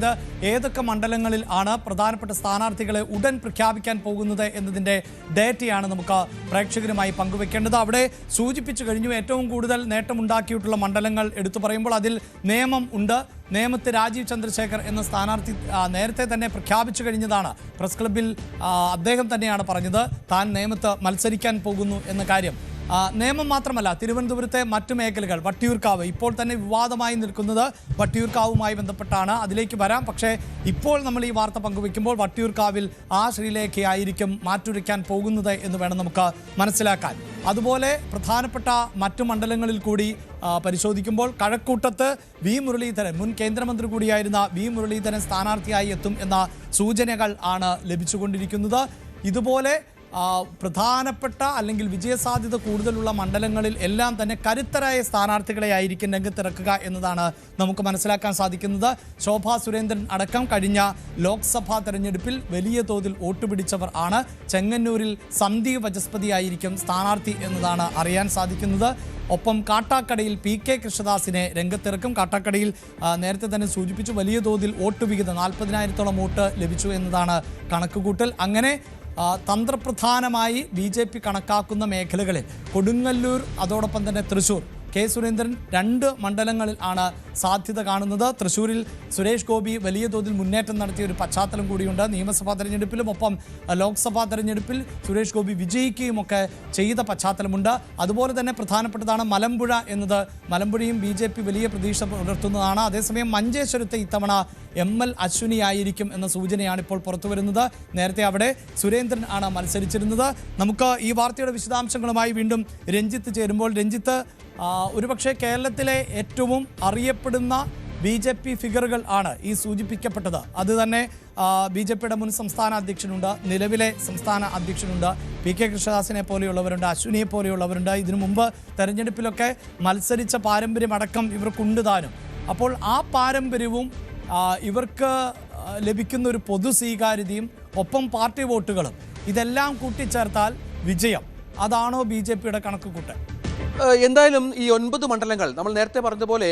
ഇത് ഏതൊക്കെ മണ്ഡലങ്ങളിൽ ആണ് പ്രധാനപ്പെട്ട സ്ഥാനാർത്ഥികളെ ഉടൻ പ്രഖ്യാപിക്കാൻ പോകുന്നത് എന്നതിന്റെ ഡേറ്റയാണ് നമുക്ക് പ്രേക്ഷകരുമായി പങ്കുവെക്കേണ്ടത്. അവിടെ സൂചിപ്പിച്ചു കഴിഞ്ഞു ഏറ്റവും കൂടുതൽ നേട്ടമുണ്ടാക്കിയിട്ടുള്ള മണ്ഡലങ്ങൾ എടുത്തു പറയുമ്പോൾ അതിൽ നിയമം ഉണ്ട്. നേമത്ത് രാജീവ് ചന്ദ്രശേഖർ എന്ന സ്ഥാനാർത്ഥി നേരത്തെ തന്നെ പ്രഖ്യാപിച്ചു കഴിഞ്ഞതാണ്. പ്രസ് ക്ലബിൽ അദ്ദേഹം തന്നെയാണ് പറഞ്ഞത് താൻ നേമത്ത് മത്സരിക്കാൻ പോകുന്നു എന്ന കാര്യം. നിയമം മാത്രമല്ല തിരുവനന്തപുരത്തെ മറ്റു മേഖലകൾ വട്ടിയൂർക്കാവ്. ഇപ്പോൾ തന്നെ വിവാദമായി നിൽക്കുന്നത് വട്ടിയൂർക്കാവുമായി ബന്ധപ്പെട്ടാണ്. അതിലേക്ക് വരാം. പക്ഷേ ഇപ്പോൾ നമ്മൾ ഈ വാർത്ത പങ്കുവയ്ക്കുമ്പോൾ വട്ടിയൂർക്കാവിൽ ആ ശ്രീലേഖയായിരിക്കും മാറ്റുരയ്ക്കാൻ പോകുന്നത് എന്ന് വേണം നമുക്ക് മനസ്സിലാക്കാൻ. അതുപോലെ പ്രധാനപ്പെട്ട മറ്റു മണ്ഡലങ്ങളിൽ കൂടി പരിശോധിക്കുമ്പോൾ കഴക്കൂട്ടത്ത് വി. മുരളീധരൻ മുൻ കേന്ദ്രമന്ത്രി കൂടിയായിരുന്ന വി. മുരളീധരൻ സ്ഥാനാർത്ഥിയായി എത്തും എന്ന സൂചനകൾ ആണ് ലഭിച്ചുകൊണ്ടിരിക്കുന്നത്. ഇതുപോലെ പ്രധാനപ്പെട്ട അല്ലെങ്കിൽ വിജയസാധ്യത കൂടുതലുള്ള മണ്ഡലങ്ങളിൽ എല്ലാം തന്നെ കരുത്തരായ സ്ഥാനാർത്ഥികളെ ആയിരിക്കും രംഗത്തിറക്കുക എന്നതാണ് നമുക്ക് മനസ്സിലാക്കാൻ സാധിക്കുന്നത്. ശോഭാ സുരേന്ദ്രൻ അടക്കം കഴിഞ്ഞ ലോക്സഭാ തെരഞ്ഞെടുപ്പിൽ വലിയ തോതിൽ വോട്ട് പിടിച്ചവർ ആണ്. ചെങ്ങന്നൂരിൽ സന്ദീപ് വചസ്പതി ആയിരിക്കും സ്ഥാനാർത്ഥി എന്നതാണ് അറിയാൻ സാധിക്കുന്നത്. ഒപ്പം കാട്ടാക്കടയിൽ പി കെ കൃഷ്ണദാസിനെ രംഗത്തിറക്കും. കാട്ടാക്കടയിൽ നേരത്തെ തന്നെ സൂചിപ്പിച്ചു വലിയ തോതിൽ വോട്ട് വിഹിതം നാൽപ്പതിനായിരത്തോളം വോട്ട് ലഭിച്ചു എന്നതാണ് കണക്കുകൂട്ടൽ. അങ്ങനെ തന്ത്രപ്രധാനമായി ബി കണക്കാക്കുന്ന മേഖലകളിൽ കൊടുങ്ങല്ലൂർ അതോടൊപ്പം തന്നെ തൃശൂർ. കെ സുരേന്ദ്രൻ രണ്ട് മണ്ഡലങ്ങളിൽ ആണ് സാധ്യത കാണുന്നത്. തൃശൂരിൽ സുരേഷ് ഗോപി വലിയ തോതിൽ മുന്നേറ്റം നടത്തിയ ഒരു പശ്ചാത്തലം കൂടിയുണ്ട്. നിയമസഭാ തെരഞ്ഞെടുപ്പിലും ഒപ്പം ലോക്സഭാ തെരഞ്ഞെടുപ്പിൽ സുരേഷ് ഗോപി വിജയിക്കുകയും ഒക്കെ ചെയ്ത പശ്ചാത്തലമുണ്ട്. അതുപോലെ തന്നെ പ്രധാനപ്പെട്ടതാണ് മലമ്പുഴ എന്നത്. മലമ്പുഴയും ബി വലിയ പ്രതീക്ഷ പുലർത്തുന്നതാണ്. അതേസമയം മഞ്ചേശ്വരത്തെ ഇത്തവണ എം എൽ അശ്വിനി ആയിരിക്കും എന്ന സൂചനയാണ് ഇപ്പോൾ പുറത്തു വരുന്നത്. നേരത്തെ അവിടെ സുരേന്ദ്രൻ ആണ് മത്സരിച്ചിരുന്നത്. നമുക്ക് ഈ വാർത്തയുടെ വിശദാംശങ്ങളുമായി വീണ്ടും രഞ്ജിത്ത് ചേരുമ്പോൾ. രഞ്ജിത്ത് ഒരുപക്ഷെ കേരളത്തിലെ ഏറ്റവും അറിയപ്പെടുന്ന ബി ജെ പി ഫിഗറുകൾ ആണ് ഈ സൂചിപ്പിക്കപ്പെട്ടത്. അത് തന്നെ ബി ജെ പിയുടെ മുൻ സംസ്ഥാന അധ്യക്ഷനുണ്ട് നിലവിലെ സംസ്ഥാന അധ്യക്ഷനുണ്ട് പി കെ കൃഷ്ണദാസിനെ പോലെയുള്ളവരുണ്ട് അശ്വിനിയെ പോലെയുള്ളവരുണ്ട്. ഇതിനു മുമ്പ് തെരഞ്ഞെടുപ്പിലൊക്കെ മത്സരിച്ച പാരമ്പര്യമടക്കം ഇവർക്കുണ്ട് താനും. അപ്പോൾ ആ പാരമ്പര്യവും ഇവർക്ക് ലഭിക്കുന്ന ഒരു പൊതു സ്വീകാര്യതയും ഒപ്പം പാർട്ടി വോട്ടുകളും ഇതെല്ലാം കൂട്ടിച്ചേർത്താൽ വിജയം. അതാണോ ബി ജെ പിയുടെ കണക്ക് കൂട്ടൽ ഏഹ് എന്തായാലും ഈ ഒൻപത് മണ്ഡലങ്ങൾ നമ്മൾ നേരത്തെ പറഞ്ഞതുപോലെ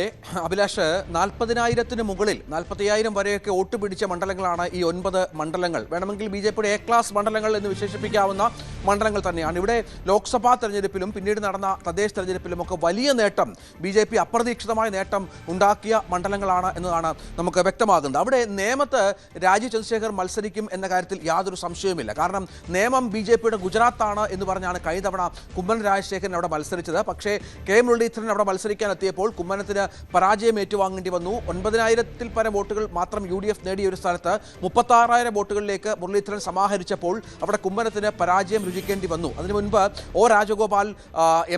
അഭിലാഷ് നാൽപ്പതിനായിരത്തിന് മുകളിൽ നാൽപ്പത്തിയായിരം വരെയൊക്കെ വോട്ട് പിടിച്ച മണ്ഡലങ്ങളാണ് ഈ ഒൻപത് മണ്ഡലങ്ങൾ. വേണമെങ്കിൽ ബി ജെ പിയുടെ എ ക്ലാസ് മണ്ഡലങ്ങൾ എന്ന് വിശേഷിപ്പിക്കാവുന്ന മണ്ഡലങ്ങൾ തന്നെയാണ്. ഇവിടെ ലോക്സഭാ തെരഞ്ഞെടുപ്പിലും പിന്നീട് നടന്ന തദ്ദേശ തെരഞ്ഞെടുപ്പിലും ഒക്കെ വലിയ നേട്ടം ബി ജെ പി അപ്രതീക്ഷിതമായ നേട്ടം ഉണ്ടാക്കിയ മണ്ഡലങ്ങളാണ് എന്നതാണ് നമുക്ക് വ്യക്തമാകുന്നത്. അവിടെ നേമത്ത് രാജീവ് ചന്ദ്രശേഖർ മത്സരിക്കും എന്ന കാര്യത്തിൽ യാതൊരു സംശയവുമില്ല. കാരണം നേമം ബി ജെ പിയുടെ ഗുജറാത്താണ് എന്ന് പറഞ്ഞാണ് കഴിഞ്ഞ തവണ കുമ്മൻ രാജശേഖരൻ അവിടെ മത്സരിച്ചത്. പക്ഷേ കെ മുരളീധരൻ അവിടെ മത്സരിക്കാൻ എത്തിയപ്പോൾ കുമ്മനത്തിന് പരാജയം ഏറ്റുവാങ്ങേണ്ടി വന്നു. ഒൻപതിനായിരത്തിൽ പരം വോട്ടുകൾ മാത്രം യു ഡി എഫ് നേടിയ ഒരു സ്ഥലത്ത് മുപ്പത്താറായിരം വോട്ടുകളിലേക്ക് മുരളീധരൻ സമാഹരിച്ചപ്പോൾ അവിടെ കുമ്മനത്തിന് പരാജയം രുചിക്കേണ്ടി വന്നു. അതിനു മുൻപ് O Rajagopal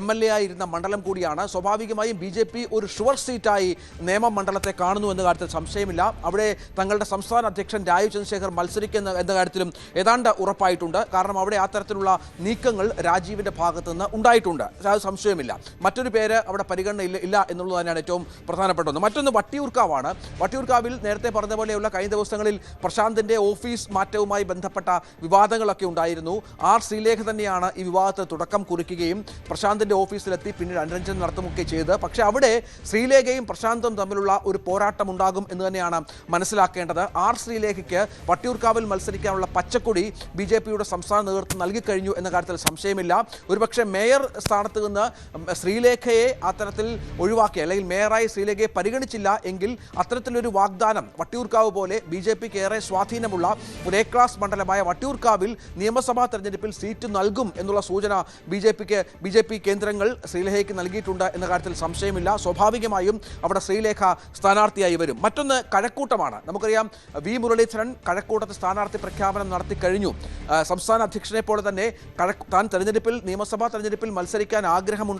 M L A ആയിരുന്ന മണ്ഡലം കൂടിയാണ്. സ്വാഭാവികമായും ബി ജെ പി ഒരു ഷുവർ സീറ്റായി നിയമ മണ്ഡലത്തെ കാണുന്നു എന്ന കാര്യത്തിൽ സംശയമില്ല. അവിടെ തങ്ങളുടെ സംസ്ഥാന അധ്യക്ഷൻ രാജീവ് ചന്ദ്രശേഖർ മത്സരിക്കുന്ന എന്ന കാര്യത്തിലും ഏതാണ്ട് ഉറപ്പായിട്ടുണ്ട്. കാരണം അവിടെ ആ തരത്തിലുള്ള നീക്കങ്ങൾ രാജീവിന്റെ ഭാഗത്തുനിന്ന് ഉണ്ടായിട്ടുണ്ട്. അത് സംശയമില്ല. മറ്റൊരു പേര് അവിടെ പരിഗണന ഇല്ല ഇല്ല എന്നുള്ളത് തന്നെയാണ് ഏറ്റവും പ്രധാനപ്പെട്ട ഒന്ന്. മറ്റൊന്ന് വട്ടിയൂർക്കാവാണ്. വട്ടിയൂർക്കാവിൽ നേരത്തെ പറഞ്ഞ പോലെയുള്ള കഴിഞ്ഞ ദിവസങ്ങളിൽ പ്രശാന്തിന്റെ ഓഫീസ് മാറ്റവുമായി ബന്ധപ്പെട്ട വിവാദങ്ങളൊക്കെ ഉണ്ടായിരുന്നു. ആർ ശ്രീലേഖ തന്നെയാണ് ഈ വിവാദത്തിന് തുടക്കം കുറിക്കുകയും പ്രശാന്തിന്റെ ഓഫീസിലെത്തി പിന്നീട് അനുരഞ്ജനം നടത്തുമൊക്കെ ചെയ്ത്. പക്ഷേ അവിടെ ശ്രീലേഖയും പ്രശാന്തും തമ്മിലുള്ള ഒരു പോരാട്ടം ഉണ്ടാകും എന്ന് തന്നെയാണ് മനസ്സിലാക്കേണ്ടത്. ആർ ശ്രീലേഖയ്ക്ക് വട്ടിയൂർക്കാവിൽ മത്സരിക്കാനുള്ള പച്ചക്കൊടി ബി ജെ പിയുടെ സംസ്ഥാന നേതൃത്വം നൽകിക്കഴിഞ്ഞു എന്ന കാര്യത്തിൽ സംശയമില്ല. ഒരുപക്ഷെ മേയർ സ്ഥാനത്ത് നിന്ന് ശ്രീലേഖയെ അത്തരത്തിൽ ഒഴിവാക്കി അല്ലെങ്കിൽ മേയറായി ശ്രീലേഖയെ പരിഗണിച്ചില്ല എങ്കിൽ അത്തരത്തിലൊരു വാഗ്ദാനം വട്ടിയൂർക്കാവ് പോലെ ബി ജെ പിക്ക് ഏറെ സ്വാധീനമുള്ള ഒരു എ ക്ലാസ് മണ്ഡലമായ വട്ടിയൂർക്കാവിൽ നിയമസഭാ തെരഞ്ഞെടുപ്പിൽ സീറ്റ് നൽകും എന്നുള്ള സൂചന ബി ജെ പിക്ക് ബി ജെ പി കേന്ദ്രങ്ങൾ ശ്രീലേഖയ്ക്ക് നൽകിയിട്ടുണ്ട് എന്ന കാര്യത്തിൽ സംശയമില്ല. സ്വാഭാവികമായും അവിടെ ശ്രീലേഖ സ്ഥാനാർത്ഥിയായി വരും. മറ്റൊന്ന് കഴക്കൂട്ടമാണ്. നമുക്കറിയാം വി മുരളീധരൻ കഴക്കൂട്ടത്ത് സ്ഥാനാർത്ഥി പ്രഖ്യാപനം നടത്തി കഴിഞ്ഞു. സംസ്ഥാന അധ്യക്ഷനെ പോലെ തന്നെ കഴ- താൻ തെരഞ്ഞെടുപ്പിൽ നിയമസഭാ തെരഞ്ഞെടുപ്പിൽ മത്സരിക്കാൻ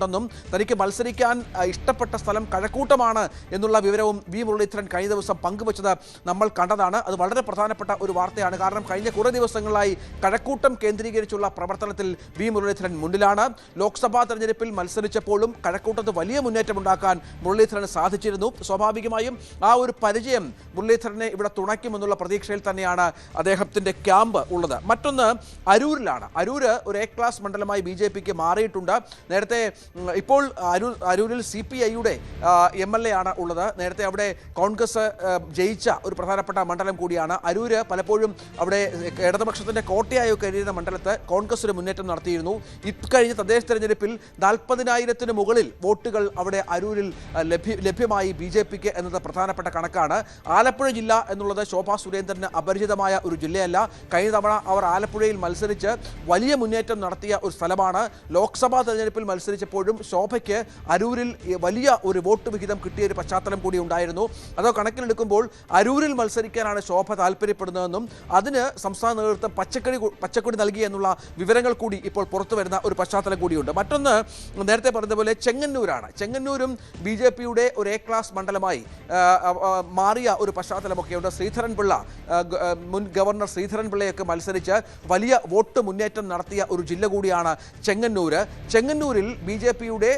ആഗ്രഹമുണ്ടെന്നും തനിക്ക് മത്സരിക്കാൻ ഇഷ്ടപ്പെട്ട സ്ഥലം കഴക്കൂട്ടമാണ് എന്നുള്ള വിവരവും വി മുരളീധരൻ കഴിഞ്ഞ ദിവസം പങ്കുവച്ചത് നമ്മൾ കണ്ടതാണ്. അത് വളരെ പ്രധാനപ്പെട്ട ഒരു വാർത്തയാണ്. കാരണം കഴിഞ്ഞ കുറേ ദിവസങ്ങളായി കഴക്കൂട്ടം കേന്ദ്രീകരിച്ചുള്ള പ്രവർത്തനത്തിൽ വി മുരളീധരൻ മുന്നിലാണ്. ലോക്സഭാ തെരഞ്ഞെടുപ്പിൽ മത്സരിച്ചപ്പോഴും കഴക്കൂട്ടത്ത് വലിയ മുന്നേറ്റമുണ്ടാക്കാൻ മുരളീധരന് സാധിച്ചിരുന്നു. സ്വാഭാവികമായും ആ ഒരു പരിചയം മുരളീധരനെ ഇവിടെ തുണയ്ക്കുമെന്നുള്ള പ്രതീക്ഷയിൽ തന്നെയാണ് അദ്ദേഹത്തിന്റെ ക്യാമ്പ് ഉള്ളത്. മറ്റൊന്ന് അരൂരിലാണ്. അരൂര് ഒരു എ ക്ലാസ് മണ്ഡലമായി ബി മാറിയിട്ടുണ്ട്. നേരത്തെ ഇപ്പോൾ അരൂർ അരൂരിൽ സി പി ഐയുടെ എം എൽ എ ആണ് ഉള്ളത്. നേരത്തെ അവിടെ കോൺഗ്രസ് ജയിച്ച ഒരു പ്രധാനപ്പെട്ട മണ്ഡലം കൂടിയാണ്. അരൂര് പലപ്പോഴും അവിടെ ഇടതുപക്ഷത്തിന്റെ കോട്ടയായി കഴിയുന്ന മണ്ഡലത്ത് കോൺഗ്രസ് ഒരു മുന്നേറ്റം നടത്തിയിരുന്നു. ഇക്കഴിഞ്ഞ തദ്ദേശ തെരഞ്ഞെടുപ്പിൽ നാൽപ്പതിനായിരത്തിന് മുകളിൽ വോട്ടുകൾ അവിടെ അരൂരിൽ ലഭ്യ ലഭ്യമായി ബി ജെ പിക്ക് എന്നത് പ്രധാനപ്പെട്ട കണക്കാണ്. ആലപ്പുഴ ജില്ല എന്നുള്ളത് ശോഭാ സുരേന്ദ്രന് അപരിചിതമായ ഒരു ജില്ലയല്ല. കഴിഞ്ഞ തവണ അവർ ആലപ്പുഴയിൽ മത്സരിച്ച് വലിയ മുന്നേറ്റം നടത്തിയ ഒരു സ്ഥലമാണ്. ലോക്സഭാ തെരഞ്ഞെടുപ്പിൽ മത്സരിച്ചപ്പോഴും ശോഭയ്ക്ക് അരൂരിൽ വലിയ ഒരു വോട്ട് വിഹിതം കിട്ടിയ ഒരു പശ്ചാത്തലം കൂടി ഉണ്ടായിരുന്നു. അതോ കണക്കിലെടുക്കുമ്പോൾ അരൂരിൽ മത്സരിക്കാനാണ് ശോഭ താല്പര്യപ്പെടുന്നതെന്നും അതിന് സംസ്ഥാന നേതൃത്വം പച്ചക്കറി കു- പച്ചക്കൊടി നൽകി എന്നുള്ള വിവരങ്ങൾ കൂടി ഇപ്പോൾ പുറത്തു വരുന്ന ഒരു പശ്ചാത്തലം കൂടിയുണ്ട്. മറ്റൊന്ന് നേരത്തെ പറഞ്ഞതുപോലെ ചെങ്ങന്നൂരാണ്. ചെങ്ങന്നൂരും ബി ജെ പിയുടെ ഒരു എ ക്ലാസ് മണ്ഡലമായി മാറിയ ഒരു പശ്ചാത്തലമൊക്കെയുണ്ട്. ശ്രീധരൻ പിള്ള ആ, മുൻ ഗവർണർ ശ്രീധരൻ പിള്ളയൊക്കെ മത്സരിച്ച് വലിയ വോട്ട് മുന്നേറ്റം നടത്തിയ ഒരു ജില്ല കൂടിയാണ് ചെങ്ങന്നൂര്. ചെങ്ങന്നൂരിൽ ബി ജെ പിയുടെ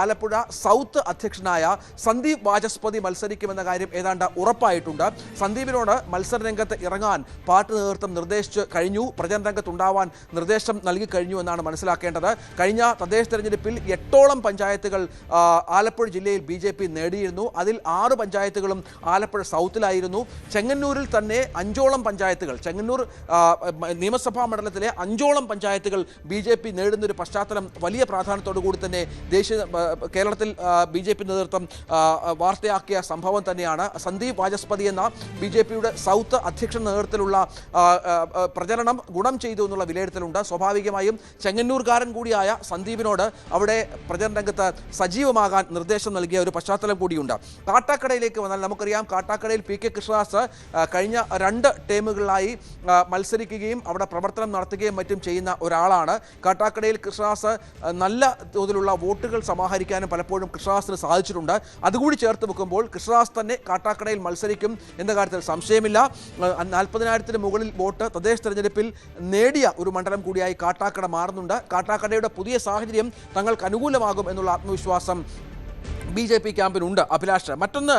ആലപ്പുഴ സൗത്ത് അധ്യക്ഷനായ സന്ദീപ് വാചസ്പതി മത്സരിക്കുമെന്ന കാര്യം ഏതാണ്ട് ഉറപ്പായിട്ടുണ്ട്. സന്ദീപിനോട് മത്സര രംഗത്ത് ഇറങ്ങാൻ പാർട്ടി നേതൃത്വം നിർദ്ദേശിച്ചു കഴിഞ്ഞു. പ്രചരണ രംഗത്തുണ്ടാവാൻ നിർദ്ദേശം നൽകി കഴിഞ്ഞു എന്നാണ് മനസ്സിലാക്കേണ്ടത്. കഴിഞ്ഞ തദ്ദേശ തെരഞ്ഞെടുപ്പിൽ എട്ടോളം പഞ്ചായത്തുകൾ ആലപ്പുഴ ജില്ലയിൽ ബി ജെ പി നേടിയിരുന്നു. അതിൽ ആറ് പഞ്ചായത്തുകളും ആലപ്പുഴ സൗത്തിലായിരുന്നു. ചെങ്ങന്നൂരിൽ തന്നെ അഞ്ചോളം പഞ്ചായത്തുകൾ ചെങ്ങന്നൂർ നിയമസഭാ മണ്ഡലത്തിലെ അഞ്ചോളം പഞ്ചായത്തുകൾ ബി ജെ പി നേടുന്നൊരു പശ്ചാത്തലം വലിയ പ്രാധാന്യത്തോടു കൂടി തന്നെ ദേശീയ കേരളത്തിൽ ബി ജെ പി നേതൃത്വം വാർത്തയാക്കിയ സംഭവം തന്നെയാണ്. സന്ദീപ് വാചസ്പതി എന്ന ബി ജെ പിയുടെ സൗത്ത് അധ്യക്ഷ നേതൃത്വത്തിലുള്ള പ്രചരണം ഗുണം ചെയ്തു എന്നുള്ള വിലയിരുത്തലുണ്ട്. സ്വാഭാവികമായും ചെങ്ങന്നൂർകാരൻ കൂടിയായ സന്ദീപിനോട് അവിടെ പ്രചരണ രംഗത്ത് സജീവമാകാൻ നിർദ്ദേശം നൽകിയ ഒരു പശ്ചാത്തലം കൂടിയുണ്ട്. കാട്ടാക്കടയിലേക്ക് വന്നാൽ നമുക്കറിയാം കാട്ടാക്കടയിൽ പി കെ കൃഷ്ണദാസ് കഴിഞ്ഞ രണ്ട് ടേമുകളിലായി മത്സരിക്കുകയും അവിടെ പ്രവർത്തനം നടത്തുകയും മറ്റും ചെയ്യുന്ന ഒരാളാണ്. കാട്ടാക്കടയിൽ കൃഷ്ണദാസ് നല്ല തോതിലുള്ള വോട്ടുകൾ സമാഹരിക്കാനും പലപ്പോഴും കൃഷ്ണദാസിന് സാധിച്ചിട്ടുണ്ട്. അതുകൂടി ചേർത്ത് വെക്കുമ്പോൾ കൃഷ്ണദാസ് തന്നെ കാട്ടാക്കടയിൽ മത്സരിക്കും എന്ന കാര്യത്തിൽ സംശയമില്ല. നാൽപ്പതിനായിരത്തിന് മുകളിൽ വോട്ട് തദ്ദേശ തെരഞ്ഞെടുപ്പിൽ നേടിയ ഒരു മണ്ഡലം കൂടിയായി കാട്ടാക്കട മാറുന്നുണ്ട്. കാട്ടാക്കടയുടെ പുതിയ സാഹചര്യം തങ്ങൾക്ക് അനുകൂലമാകും എന്നുള്ള ആത്മവിശ്വാസം ബി ജെ പി ക്യാമ്പിനുണ്ട് അഭിലാഷ് മറ്റൊന്ന്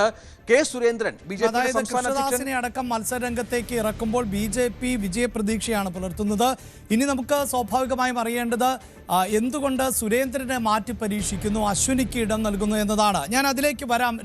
K Surendran B J P സംസ്ഥാന അടക്കം മത്സരരംഗത്തേക്ക് ഇറക്കുമ്പോൾ ബി ജെ പി വിജയപ്രതീക്ഷയാണ് പുലർത്തുന്നത്. ഇനി നമുക്ക് സ്വാഭാവികമായും അറിയേണ്ടത് എന്തുകൊണ്ട് സുരേന്ദ്രനെ മാറ്റി പരീക്ഷിക്കുന്നു അശ്വിനിക്ക് ഇടം നൽകുന്നു എന്നതാണ്. ഞാൻ അതിലേക്ക് വരാം.